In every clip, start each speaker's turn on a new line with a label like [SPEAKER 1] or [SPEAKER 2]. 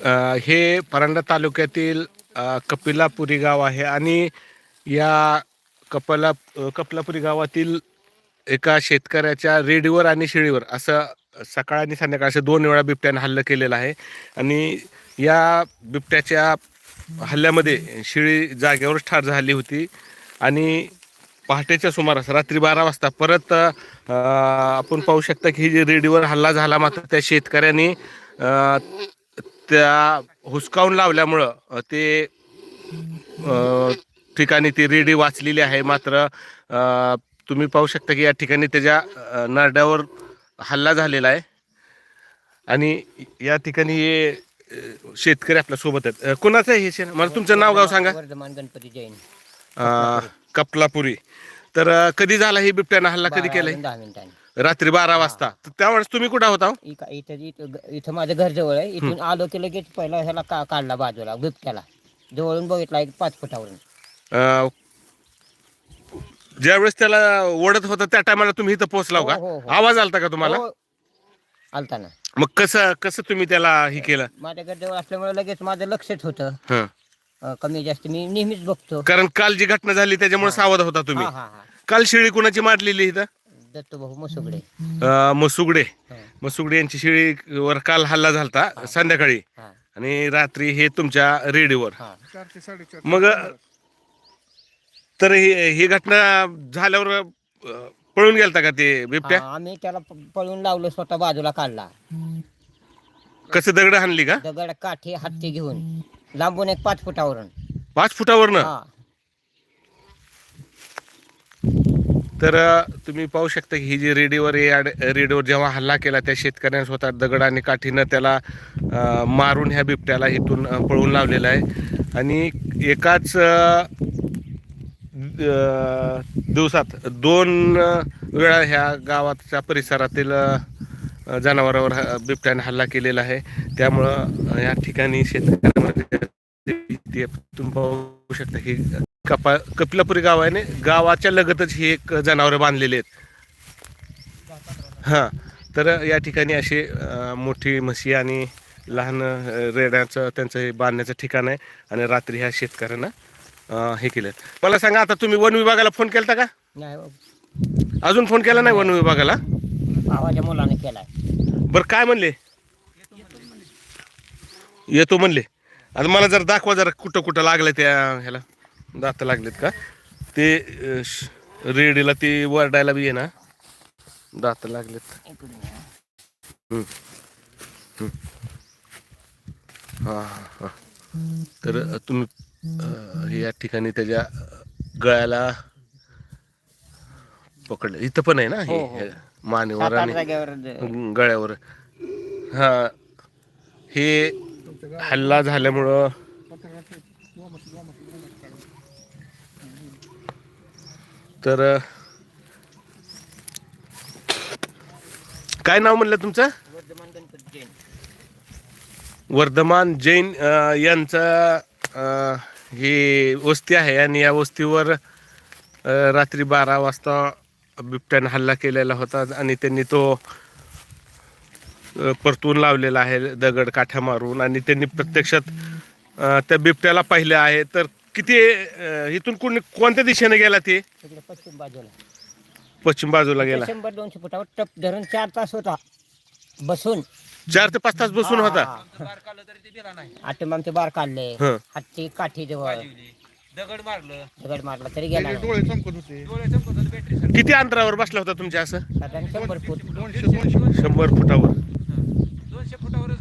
[SPEAKER 1] हे परांडा तालुक्यातील कपिलापुरी गाव आहे आणि या कपिला कपलापुरी कपिलापुरी गावातील एका शेतकऱ्याच्या रेडीवर आणि शेळीवर असं सकाळ आणि संध्याकाळ असं दोन वेळा बिबट्याने हल्ला केलेला आहे. आणि या बिबट्याच्या हल्ल्यामध्ये शेळी जागेवरच ठार झाली होती आणि पहाटेच्या सुमारास रात्री बारा वाजता परत आपण पाहू शकता की जे जी रेडीवर हल्ला झाला मात्र त्या शेतकऱ्यांनी त्या हुसकावून लावल्यामुळं ते ठिकाणी ती रेडी वाचलेली आहे. मात्र तुम्ही पाहू शकता की या ठिकाणी त्याच्या नरड्यावर हल्ला झालेला आहे. आणि या ठिकाणी हे शेतकरी आपल्यासोबत आहेत. कोणाचं आहे हे शेण? मला तुमचं नाव गाव सांगा.
[SPEAKER 2] वर्धमान गणपती जैन.
[SPEAKER 1] अ, कपलापुरी. तर अ, कधी झाला ही बिबट्यानं हल्ला? कधी केलाय?
[SPEAKER 2] दहा मिनिटांनी.
[SPEAKER 1] रात्री बारा वाजता. तर त्यावेळेस तुम्ही कुठं होता हो?
[SPEAKER 2] इका- इथं इथं इथं माझं घर जवळ आहे. इथून आलो की लगेच पहिला ह्याला का काढला बाजूला बिबट्याला जवळून बघितला एक पाच फुटावरून.
[SPEAKER 1] अ, ज्यावेळेस त्याला ओढत होता त्या टायमाला तुम्ही इथं पोहोचला का?
[SPEAKER 2] हो, हो, हो.
[SPEAKER 1] आवाज आलता का तुम्हाला?
[SPEAKER 2] हो. आलता ना
[SPEAKER 1] मग कसं कसं तुम्ही त्याला हे केलं?
[SPEAKER 2] माझ्या घर जवळ असल्यामुळे लगेच माझं लक्षच होतं.
[SPEAKER 1] हं.
[SPEAKER 2] अं, कमी जास्त मी नेहमीच बघतो.
[SPEAKER 1] कारण काल जी घटना झाली त्याच्यामुळे सावध होता तुम्ही.
[SPEAKER 2] हा हा हा.
[SPEAKER 1] काल शेळी कुणाची मारलेली इथं?
[SPEAKER 2] दत्तू भाऊ मसुगडे
[SPEAKER 1] अ, मसुगडे मसुगडे यांची शेळीवर काल हल्ला झालता संध्याकाळी.
[SPEAKER 2] हा,
[SPEAKER 1] आणि रात्री हे तुमच्या रेडिओवर
[SPEAKER 2] हा.
[SPEAKER 1] मग तर ही ही घटना झाल्यावर अ, पळून गेलता का ते बिबट्या?
[SPEAKER 2] हा, आम्ही त्याला प- पळून लावलं स्वतः बाजूला काढला.
[SPEAKER 1] कसं दगड हाणली का?
[SPEAKER 2] दगड काठी हत्ती घेऊन. लांबून एक पाच फुटावरून.
[SPEAKER 1] पाच फुटावरनं?
[SPEAKER 2] हा.
[SPEAKER 1] तर तुम्ही पाहू शकता की ही जी रेडिओवर रेडीवर जेव्हा हल्ला केला त्या शेतकऱ्याने स्वतः दगड आणि काठीनं त्याला मारून ह्या बिबट्याला इथून पळून लावलेला आहे. आणि एकाच दिवसात दोन वेळा ह्या गावाच्या परिसरातील जनावरावर बिबट्याने हल्ला केलेला आहे. त्यामुळं या ठिकाणी शेतकऱ्यांमध्ये तुम्ही पाहू शकता की कपा कपिलापुरी गाव आहे गावाच्या लगतच ही एक जनावरं बांधलेली आहेत. हां तर या ठिकाणी असे मोठी म्हशी आणि लहान रेड्याचं त्यांचं हे बांधण्याचं ठिकाण आहे आणि रात्री ह्या शेतकऱ्यांना हे केलं मला सांगा आता तुम्ही वन विभागाला फोन केला का?
[SPEAKER 2] नाही हो.
[SPEAKER 1] अजून फोन केला नाही वन विभागाला?
[SPEAKER 2] भावाच्या मुलाने केलाय.
[SPEAKER 1] बरं काय म्हणले? येतो म्हणले. आता मला जर दाखवा जरा कुठं कुठं लागलं त्या ह्याला. दात लागलेत का? ते रेडीला ते वरडायला बी आहे ना दात लागलेत. हम्म. हम्म. हा हा. हा तर तुम्ही अ, या ठिकाणी त्याच्या गळ्याला पकडलं. इथं पण आहे ना? हे
[SPEAKER 2] हो, हो.
[SPEAKER 1] मानेवर आणि
[SPEAKER 2] जागेवर ज-
[SPEAKER 1] गळ्यावर. हा. हे हल्ला झाल्यामुळं तर काय नाव म्हणलं तुमचं?
[SPEAKER 2] वर्धमान जैन.
[SPEAKER 1] यांचं ही वस्ती आहे आणि या वस्तीवर रात्री बारा वाजता बिबट्याने हल्ला केलेला होता आणि त्यांनी तो परतून लावलेला आहे दगड काठ्या मारून आणि त्यांनी प्रत्यक्षात त्या बिबट्याला पाहिलं आहे. तर किती अ, इथून कोणी कोणत्या दिशेने गेला ते?
[SPEAKER 2] तिकडे पश्चिम बाजूला.
[SPEAKER 1] पश्चिम बाजूला गेला.
[SPEAKER 2] शंभर दोनशे फुटावर टप धरून चार तास होता. बसून.
[SPEAKER 1] चार ते पाच तास बसून होता?
[SPEAKER 2] आठे बार काढले.
[SPEAKER 1] हं.
[SPEAKER 2] हत्ती काठी जवळ.
[SPEAKER 3] दगड मारलं.
[SPEAKER 2] दगड मारला तरी गेला नाही.
[SPEAKER 4] डोळे चमकत होते.
[SPEAKER 1] किती अंतरावर बसला होता तुमच्या असं?
[SPEAKER 2] साधारण शंभर फूट.
[SPEAKER 4] दोनशे दोनशे.
[SPEAKER 1] शंभर फुटावर.
[SPEAKER 3] दोनशे फुटावरच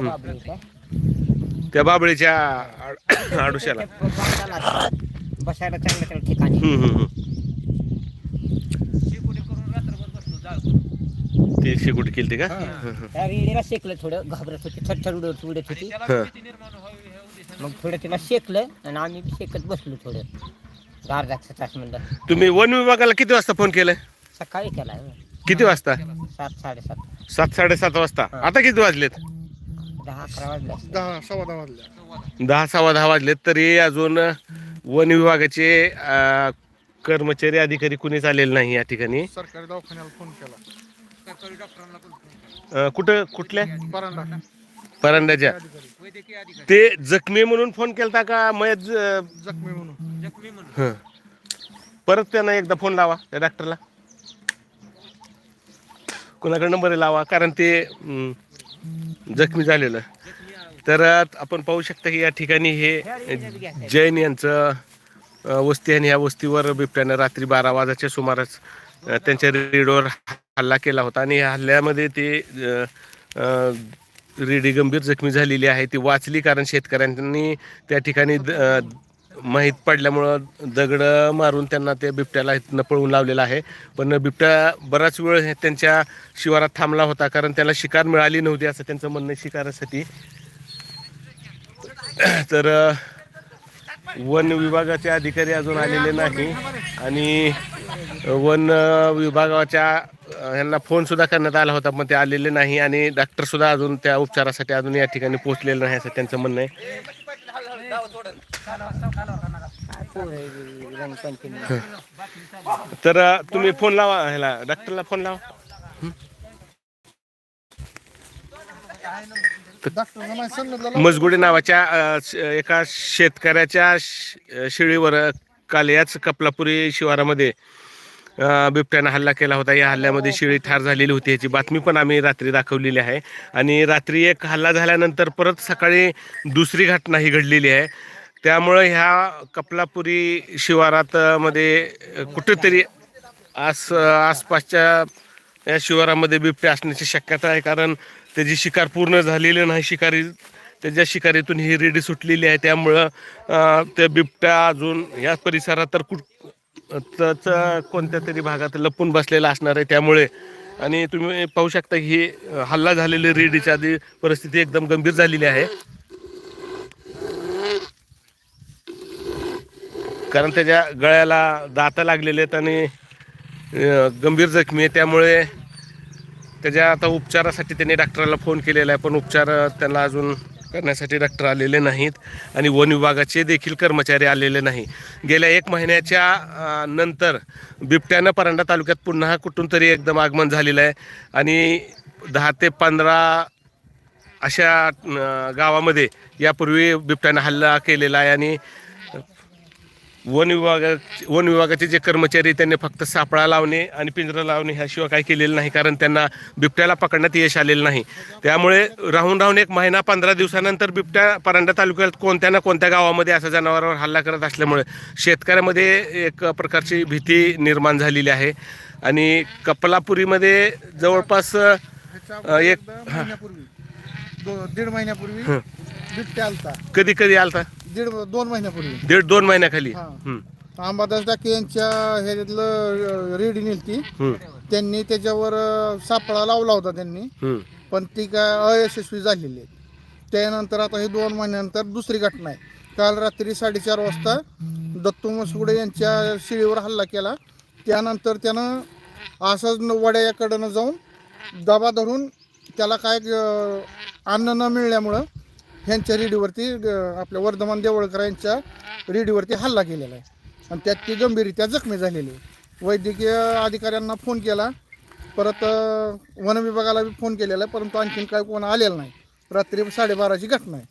[SPEAKER 3] ही
[SPEAKER 2] का?
[SPEAKER 1] त्या बाबळीच्या आड- आडुशाला
[SPEAKER 2] बसायला चांगलं चांगलं ठिकाणी.
[SPEAKER 1] ती शेकोटी केली का?
[SPEAKER 2] त्या रेडीला शेकलं थोडं घाबरत होती थरथर उडत उडत होती. मग थोडं तिला शेकलं आणि आम्ही शेकत बसलो थोडं. एक तास म्हणलं.
[SPEAKER 1] तुम्ही वन विभागाला किती वाजता फोन केलाय?
[SPEAKER 2] सकाळी केला
[SPEAKER 1] किती वाजता?
[SPEAKER 2] सात साडेसात.
[SPEAKER 1] सात साडेसात वाजता. आता किती वाजलेत?
[SPEAKER 2] दहा अकरा वाजले.
[SPEAKER 4] दहा सव्वा दहा वाजल्या
[SPEAKER 1] दहा सव्वा दहा वाजलेत तरी अजून वन विभागाचे अं, कर्मचारी अधिकारी कुणीच आलेले नाही या ठिकाणी.
[SPEAKER 4] सरकारी दवाखान्याला फोन केला.
[SPEAKER 3] सरकारी डॉक्टरांना पण फोन केला.
[SPEAKER 1] अं, कुठं कुठल्या?
[SPEAKER 4] परांडा.
[SPEAKER 1] परांड्याच्या.
[SPEAKER 3] वैद्यकीय अधिकारी.
[SPEAKER 1] ते जखमी म्हणून फोन केलता का मयत ज-
[SPEAKER 4] जखमी म्हणून.
[SPEAKER 3] जखमी म्हणून.
[SPEAKER 1] हं. परत त्यांना एकदा फोन लावा त्या डॉक्टरला कोणाकडे नंबर लावा कारण ते हं, जखमी झालेलं. तर आपण पाहू शकता की या ठिकाणी हे जैन यांचं वस्ती आणि या वस्तीवर बिबट्यानं रात्री बारा वाजाच्या सुमारास त्यांच्या रेडवर हल्ला केला होता. आणि या हल्ल्यामध्ये ते रेडी गंभीर जखमी झालेली आहे. ती वाचली कारण शेतकऱ्यांनी त्या ठिकाणी द- माहीत पडल्यामुळं दगड मारून त्यांना ते बिबट्याला इथनं पळवून लावलेलं आहे. पण बिबट्या बराच वेळ हे त्यांच्या शिवारात थांबला होता कारण त्याला शिकार मिळाली नव्हती असं त्यांचं म्हणणं शिकारासाठी. तर वन विभागाचे अधिकारी अजून आलेले नाही आणि वन विभागाच्या यांना फोनसुद्धा करण्यात आला होता पण ते आलेले नाही आणि डॉक्टरसुद्धा अजून त्या उपचारासाठी अजून या ठिकाणी पोहोचलेले नाही असं त्यांचं म्हणणं आहे. तर तुम्ही फोन लावा ह्याला डॉक्टरला फोन लावा.
[SPEAKER 4] डॉक्टरला
[SPEAKER 1] मजगुडे नावाच्या एका शेतकऱ्याच्या शिळीवर काल याच कपलापुरी शिवारामध्ये बिबट्यानं हल्ला केला होता. या हल्ल्यामध्ये शिळी ठार झालेली होती. याची बातमी पण आम्ही रात्री दाखवलेली आहे. आणि रात्री एक हल्ला झाल्यानंतर परत सकाळी दुसरी घटना ही घडलेली आहे. त्यामुळं ह्या कपलापुरी शिवारात मध्ये कुठेतरी आस आसपासच्या या शिवारामध्ये बिबटे असण्याची शक्यता आहे. कारण त्याची शिकार पूर्ण झालेली नाही. शिकारी त्याच्या शिकारीतून ही रेडी सुटलेली आहे. त्यामुळं त्या बिबट्या अजून या परिसरात तर कुठ त्याच कोणत्या तरी भागात लपून बसलेला असणार आहे त्यामुळे. आणि तुम्ही पाहू शकता की ही हल्ला झालेली रेडीच्या आधी परिस्थिती एकदम गंभीर झालेली आहे. कारण त्याच्या गळ्याला दाता लागलेले आहेत आणि गंभीर जखमी आहे. त्यामुळे त्याच्या आता उपचारासाठी त्यांनी डॉक्टरला फोन केलेला आहे पण उपचार त्याला त्यांना अजून करण्यासाठी डॉक्टर आलेले नाहीत आणि वन विभागाचे देखील कर्मचारी आलेले नाही. गेल्या एक महिन्याच्या नंतर बिबट्यानं परांडा तालुक्यात पुन्हा कुठून तरी एकदम आगमन झालेलं आहे. आणि दहा ते पंधरा अशा गावामध्ये यापूर्वी बिबट्यानं हल्ला केलेला आहे आणि वन विभागा वन विभागाचे जे कर्मचारी त्यांनी फक्त सापळा लावणे आणि पिंजरा लावणे ह्याशिवाय काय केलेलं नाही कारण त्यांना बिबट्याला पकडण्यात यश आलेलं नाही. त्यामुळे राहून राहून एक महिना पंधरा दिवसानंतर बिबट्या परांडा तालुक्यात कोणत्या ना कोणत्या गावामध्ये असा जनावरावर हल्ला करत असल्यामुळे शेतकऱ्यामध्ये एक प्रकारची भीती निर्माण झालेली आहे. आणि कपलापुरीमध्ये जवळपास एक
[SPEAKER 4] दो- दीड महिन्यापूर्वी
[SPEAKER 1] हं.
[SPEAKER 4] बिबट्या आलता.
[SPEAKER 1] कधी कधी आलता?
[SPEAKER 4] दीड दोन महिन्यापूर्वी.
[SPEAKER 1] दीड दोन महिन्याखाली?
[SPEAKER 4] हा.
[SPEAKER 1] हं,
[SPEAKER 4] अंबादास टाके यांच्या ह्याच्यातलं रेडी नेलती.
[SPEAKER 1] हं,
[SPEAKER 4] त्यांनी त्याच्यावर अं, सापळा लावला होता त्यांनी.
[SPEAKER 1] हं.
[SPEAKER 4] पण ती काय अयशस्वी झालेली आहे त्यानंतर आता हे दोन महिन्यानंतर दुसरी घटना आहे. काल रात्री साडेचार वाजता दत्तू मसुडे यांच्या शिळीवर हल्ला केला. त्यानंतर त्यानं असंच न- वड्याकडनं जाऊन दबा धरून त्याला काय अन्न न मिळल्यामुळं ह्यांच्या रेडीवरती आपल्या वर्धमान देवळकर यांच्या रेडीवरती हल्ला केलेला आहे. आणि त्यात ती गंभीररित्या जखमी झालेली आहे. वैद्यकीय अधिकाऱ्यांना फोन केला परत वन विभागाला बी फोन केलेला आहे परंतु आणखीन काय कोण आलेलं नाही. रात्री साडेबाराची घटना आहे.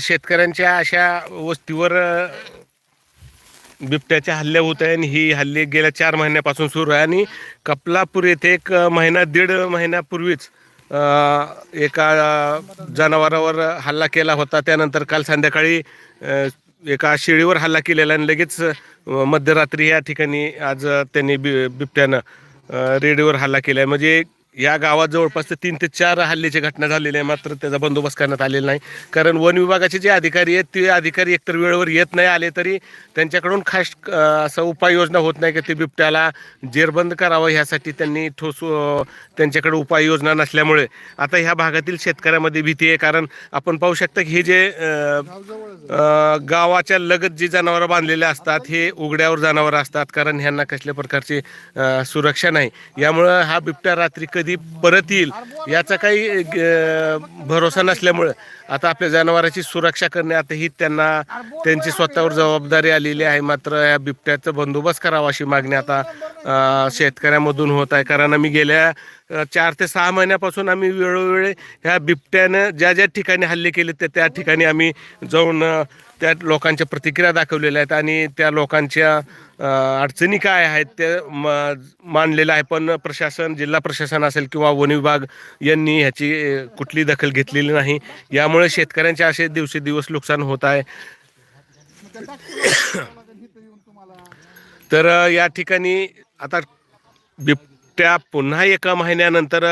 [SPEAKER 1] शेतकऱ्यांच्या अशा वस्तीवर बिबट्याचे हल्ले होत आहे आणि ही हल्ले गेल्या चार महिन्यापासून सुरू आहे. आणि कपलापूर येथे एक महिना दीड महिन्यापूर्वीच एका जनावरावर हल्ला केला होता. त्यानंतर काल संध्याकाळी एका शेळीवर हल्ला केलेला आणि लगेच मध्यरात्री या ठिकाणी आज त्यांनी बि बिबट्यानं रेडीवर रेडिओवर हल्ला केला आहे. म्हणजे या गावात जवळपास ते तीन ते चार हल्ल्याची घटना झालेली आहे. मात्र त्याचा बंदोबस्त करण्यात आलेला नाही. कारण वन विभागाचे जे अधिकारी आहेत ते अधिकारी एकतर वेळेवर येत नाही आले तरी त्यांच्याकडून खास असं उपाययोजना होत नाही की ते बिबट्याला जेरबंद करावं. ह्यासाठी त्यांनी ठोस त्यांच्याकडे उपाययोजना नसल्यामुळे आता ह्या भागातील शेतकऱ्यामध्ये भीती आहे. कारण आपण पाहू शकता की हे जे गावाच्या लगत जी जनावरं बांधलेले असतात हे उघड्यावर जनावरं असतात. कारण ह्यांना कसल्या प्रकारची सुरक्षा नाही. यामुळं हा बिबट्या रात्री कधी परत येईल याचा काही भरोसा नसल्यामुळं आता आपल्या जनावरांची सुरक्षा करणे आता ही त्यांना त्यांची स्वतःवर जबाबदारी आलेली आहे. मात्र या बिबट्याचा बंदोबस्त करावा अशी मागणी आता शेतकऱ्यामधून होत आहे. कारण आम्ही गेल्या चार ते सहा महिन्यापासून आम्ही वेळोवेळी ह्या बिबट्यानं ज्या ज्या ठिकाणी हल्ले केले त्या त्या ठिकाणी आम्ही जाऊन त्या लोकांच्या प्रतिक्रिया दाखवलेल्या आहेत आणि त्या लोकांच्या अडचणी काय आहेत ते म मांडलेलं आहे. पण प्रशासन जिल्हा प्रशासन असेल किंवा वन विभाग यांनी ह्याची कुठली दखल घेतलेली नाही. यामुळे शेतकऱ्यांचे असे दिवसेदिवस नुकसान होत आहे. तर या ठिकाणी आता बिब त्या पुन्हा एका महिन्यानंतर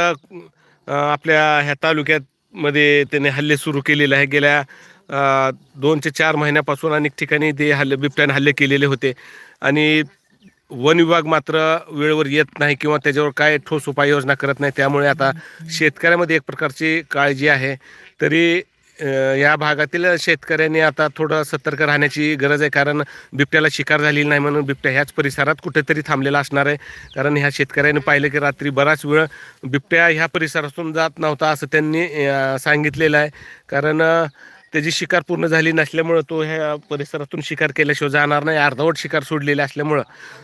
[SPEAKER 1] आपल्या ह्या तालुक्यामध्ये त्याने हल्ले सुरू केलेले आहे. गेल्या दोन ते चार महिन्यापासून अनेक ठिकाणी ते हल्ले बिबट्याने हल्ले केलेले होते. आणि वन विभाग मात्र वेळेवर येत नाही किंवा त्याच्यावर काय ठोस उपाययोजना करत नाही. त्यामुळे आता शेतकऱ्यामध्ये एक प्रकारची काळजी आहे. तरी या भागातील शेतकऱ्यांनी आता थोडं सतर्क राहण्याची गरज आहे. कारण बिबट्याला शिकार झालेली नाही म्हणून बिबट्या ह्याच परिसरात कुठेतरी थांबलेला असणार आहे. कारण ह्या शेतकऱ्यांनी पाहिलं की रात्री बराच वेळ बिबट्या ह्या परिसरातून जात नव्हता असं त्यांनी सांगितलेलं आहे. कारण त्याची शिकार पूर्ण झाली नसल्यामुळं तो ह्या परिसरातून शिकार केल्याशिवाय जाणार नाही. अर्धवट शिकार सोडलेली असल्यामुळं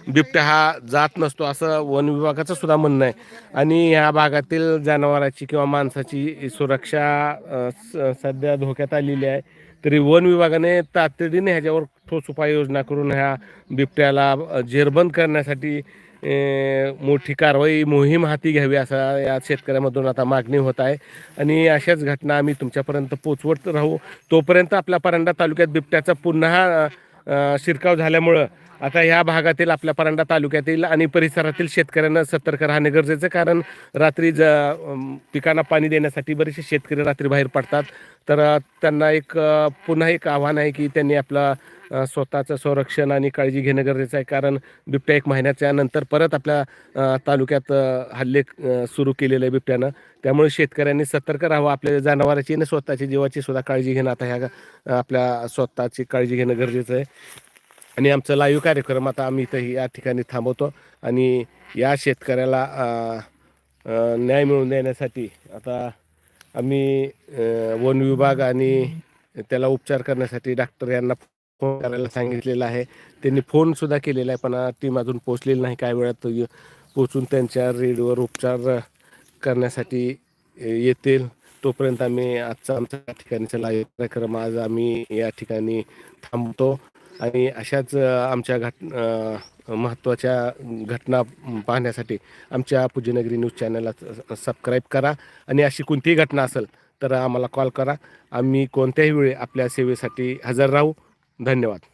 [SPEAKER 1] बिबट्या हा जात नसतो असं वन विभागाचं सुद्धा म्हणणं आहे. आणि ह्या भागातील जनावराची किंवा माणसाची सुरक्षा स- सध्या धोक्यात आलेली आहे. तरी वन विभागाने तातडीने ह्याच्यावर ठोस उपाययोजना करून ह्या बिबट्याला जेरबंद करण्यासाठी मोठी कारवाई मोहीम हाती घ्यावी असा या शेतकऱ्यामधून आता मागणी होत आहे. आणि अशाच घटना आम्ही तुमच्यापर्यंत पोचवत राहू. तोपर्यंत आपल्या परांडा तालुक्यात बिबट्याचा पुन्हा शिरकाव झाल्यामुळं आता ह्या भागातील आपल्या परांडा तालुक्यातील आणि परिसरातील शेतकऱ्यांना सतर्क राहणे गरजेचं कारण रात्री ज पिकांना पाणी देण्यासाठी बरेचसे शेतकरी रात्री बाहेर पडतात. तर त्यांना एक पुन्हा एक आव्हान आहे की त्यांनी आपला स्वतःचं संरक्षण आणि काळजी घेणं गरजेचं आहे. कारण बिबट्या एक महिन्याच्या नंतर परत आपल्या तालुक्यात हल्ले सुरू केलेले आहे बिबट्यानं. त्यामुळे शेतकऱ्यांनी सतर्क राहावं. आपल्या जनावराची आणि स्वतःची जीवाची सुद्धा काळजी घेणं आता ह्या आपल्या स्वतःची काळजी घेणं गरजेचं आहे. आणि आमचं लाईव्ह कार्यक्रम आता आम्ही इथंही या ठिकाणी थांबवतो. आणि या शेतकऱ्याला न्याय मिळवून देण्यासाठी आता आम्ही वन विभाग आणि त्याला उपचार करण्यासाठी डॉक्टर यांना फोन करायला सांगितलेलं आहे. त्यांनी फोनसुद्धा केलेला आहे पण टीम अजून पोचलेली नाही. काय वेळात ये- पोचून त्यांच्या रेडवर उपचार करण्यासाठी येतील. तोपर्यंत आम्ही आजचा आमच्या या ठिकाणचा लाईव्ह कार्यक्रम आज आम्ही या ठिकाणी थांबतो. आणि अशाच आमच्या घट महत्त्वाच्या घटना पाहण्यासाठी आमच्या पूज्यनगरी न्यूज चॅनलला सबस्क्राईब करा. आणि अशी कोणतीही घटना असेल तर आम्हाला कॉल करा. आम्ही कोणत्याही वेळी आपल्या सेवेसाठी हजर राहू. धन्यवाद.